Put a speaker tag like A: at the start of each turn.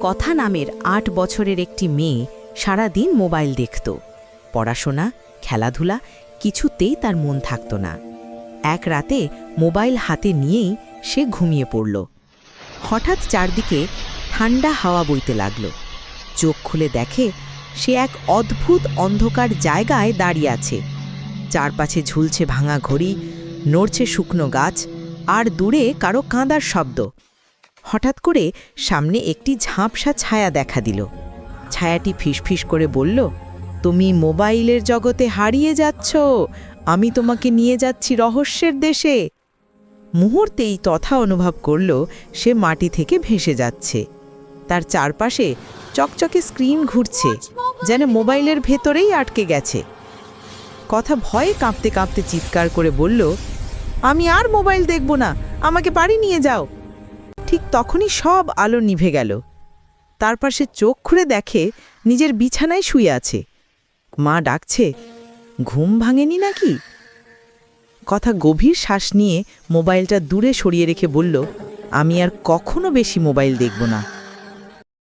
A: কথা নামের আট বছরের একটি মেয়ে সারাদিন মোবাইল দেখত। পড়াশোনা, খেলাধুলা, কিছুতেই তার মন থাকত না। এক রাতে মোবাইল হাতে নিয়েই সে ঘুমিয়ে পড়ল। হঠাৎ চারদিকে ঠান্ডা হাওয়া বইতে লাগল। চোখ খুলে দেখে সে এক অদ্ভুত অন্ধকার জায়গায় দাঁড়িয়ে আছে। চারপাশে ঝুলছে ভাঙা ঘড়ি, নড়ছে শুকনো গাছ, আর দূরে কারও কাঁদার শব্দ। হঠাৎ করে সামনে একটি ঝাঁপসা ছায়া দেখা দিল। ছায়াটি ফিসফিস করে বলল, তুমি মোবাইলের জগতে হারিয়ে যাচ্ছ। আমি তোমাকে নিয়ে যাচ্ছি রহস্যের দেশে। মুহূর্তেই তথা অনুভব করল, সে মাটি থেকে ভেসে যাচ্ছে। তার চারপাশে চকচকে স্ক্রিন ঘুরছে, যেন মোবাইলের ভেতরেই আটকে গেছে। কথা ভয়ে কাঁপতে কাঁপতে চিৎকার করে বলল, আমি আর মোবাইল দেখব না। আমাকে বাড়ি নিয়ে যাও। ঠিক তখনই সব আলো নিভে গেল। তারপর সে চোখ খুলে দেখে নিজের বিছানায় শুয়ে আছে। মা ডাকছে, ঘুম ভাঙেনি নাকি? কথা গভীর শ্বাস নিয়ে মোবাইলটা দূরে সরিয়ে রেখে বলল, আমি আর কখনো বেশি মোবাইল দেখব না।